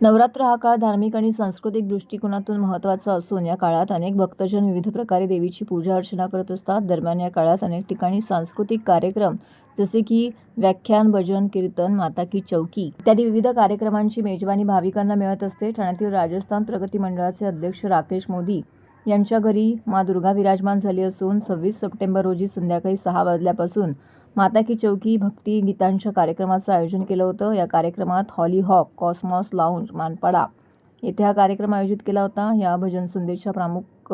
नवरात्र हा काळ धार्मिक आणि सांस्कृतिक दृष्टिकोनातून महत्त्वाचा असून या काळात अनेक भक्तजन विविध प्रकारे देवीची पूजा अर्चना करत असतात. दरम्यान या काळात अनेक ठिकाणी सांस्कृतिक कार्यक्रम जसे की व्याख्यान भजन कीर्तन माता की चौकी इत्यादी विविध कार्यक्रमांची मेजवानी भाविकांना मिळत असते. ठाण्यातील राजस्थान प्रगती मंडळाचे अध्यक्ष राकेश मोदी यांच्या घरी मा दुर्गा विराजमान झाली असून सव्वीस सप्टेंबर रोजी संध्याकाळी सहा वाजल्यापासून माता की चौकी भक्ती गीतांच्या कार्यक्रमाचं आयोजन केलं होतं. या कार्यक्रमात Hollyhock Cosmos Lounge Manpada येथे हा कार्यक्रम आयोजित केला होता. या भजन संदेशच्या प्रमुख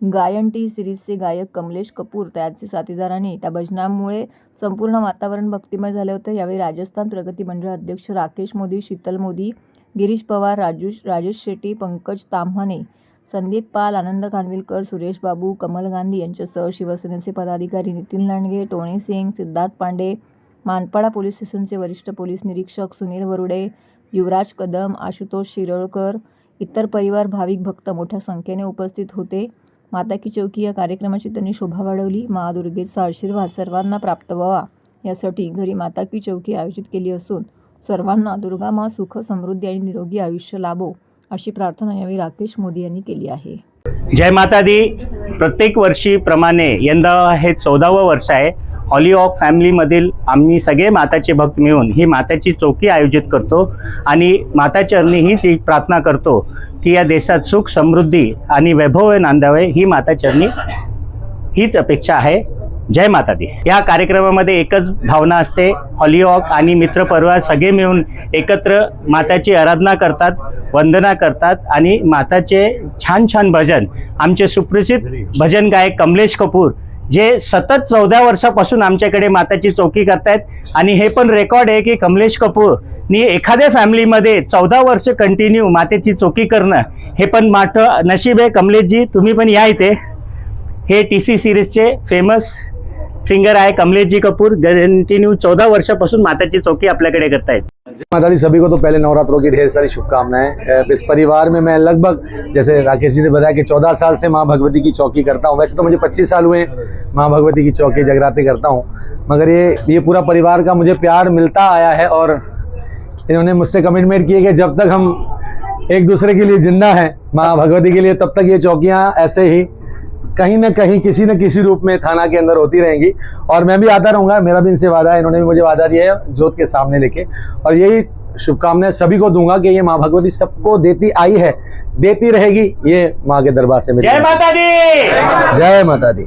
गायन टी सिरीजचे गायक कमलेश कपूर त्याचे साथीदारांनी त्या भजनामुळे संपूर्ण वातावरण भक्तिमय झाले होते. यावेळी राजस्थान प्रगती मंडळ अध्यक्ष राकेश मोदी शीतल मोदी गिरीश पवार राजू राजेश शेट्टी पंकज ताम्हाणे संदीप पाल आनंद खानविलकर सुरेश बाबू कमल गांधी यांच्यासह शिवसेनेचे पदाधिकारी नितीन लांडगे टोणी सिंग सिद्धार्थ पांडे मानपाडा पोलीस स्टेशनचे वरिष्ठ पोलीस निरीक्षक सुनील वरुडे युवराज कदम आशुतोष शिरोळकर इतर परिवार भाविक भक्त मोठ्या संख्येने उपस्थित होते. माता की चौकी या कार्यक्रमाची त्यांनी शोभा वाढवली. महादुर्गेचा आशीर्वाद सर्वांना प्राप्त व्हावा यासाठी घरी माता की चौकी आयोजित केली असून सर्वांना दुर्गा माँ सुख समृद्धी आणि निरोगी आयुष्य लाभो. अशी प्रार्थना यावेळी राकेश मोदी यांनी केली आहे. जय माता दी प्रत्येक वर्षीप्रमाणे यंदा हे चौदावं वर्ष आहे. हॉली ऑफ फॅमिलीमधील आम्ही सगळे माताचे भक्त मिळून ही माताची चौकी आयोजित करतो आणि माताचरणी हीच एक प्रार्थना करतो की या देशात सुख समृद्धी आणि वैभव नांदावे ही माताचरणी हीच अपेक्षा आहे. जय माता दी या कार्यक्रमामध्ये एकच भावना असते हॉलिहॉक आणि मित्रपरिवार सगळे मिळून एकत्र माताची आराधना करतात वंदना करतात आणि माताचे छान छान भजन आमचे सुप्रसिद्ध भजन गायक कमलेश कपूर जे सतत चौदा वर्षापासून आमच्याकडे माताची चौकी करतायत आणि हे पण रेकॉर्ड आहे की कमलेश कपूर नी एखाद्या फॅमिलीमध्ये चौदा वर्ष कंटिन्यू मातेची चौकी करणं हे पण माठ नशीब आहे. कमलेशजी तुम्ही पण या इथे. हे टी सी सिरीजचे फेमस सिंगर आहे कमलेशजी कपूर. कंटिन्यू चौदा वर्षापासून माताची चौकी आपल्याकडे करतायत. माता जी सभी को तो पहले नवरात्रों की ढेर सारी शुभकामनाएँ इस परिवार में मैं लगभग, जैसे राकेश जी ने बताया कि 14 साल से माँ भगवती की चौकी करता हूँ। वैसे तो मुझे 25 साल हुए माँ भगवती की चौकी जगराते करता हूँ। मगर ये ये पूरा परिवार का मुझे प्यार मिलता आया है और इन्होंने मुझसे कमिटमेंट किए कि जब तक हम एक दूसरे के लिए ज़िंदा है, माँ भगवती के लिए, तब तक ये चौकियाँ ऐसे ही कहीं ना कहीं किसी न किसी रूप में थाना के अंदर होती रहेंगी। और मैं भी आता रहूँगा मेरा भी इनसे वादा है इन्होंने भी मुझे वादा दिया है जोत के सामने लेके। और यही शुभकामनाएँ सभी को दूँगा कि ये माँ भगवती सबको देती आई है देती रहेगी ये माँ के दरबार से मेरी जय माता दी! जय माता दी।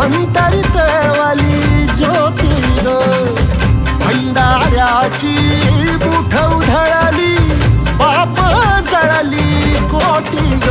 अंतरितवाली ज्योती घराची बुठ उधळाली बाप जळाली कोटी ग.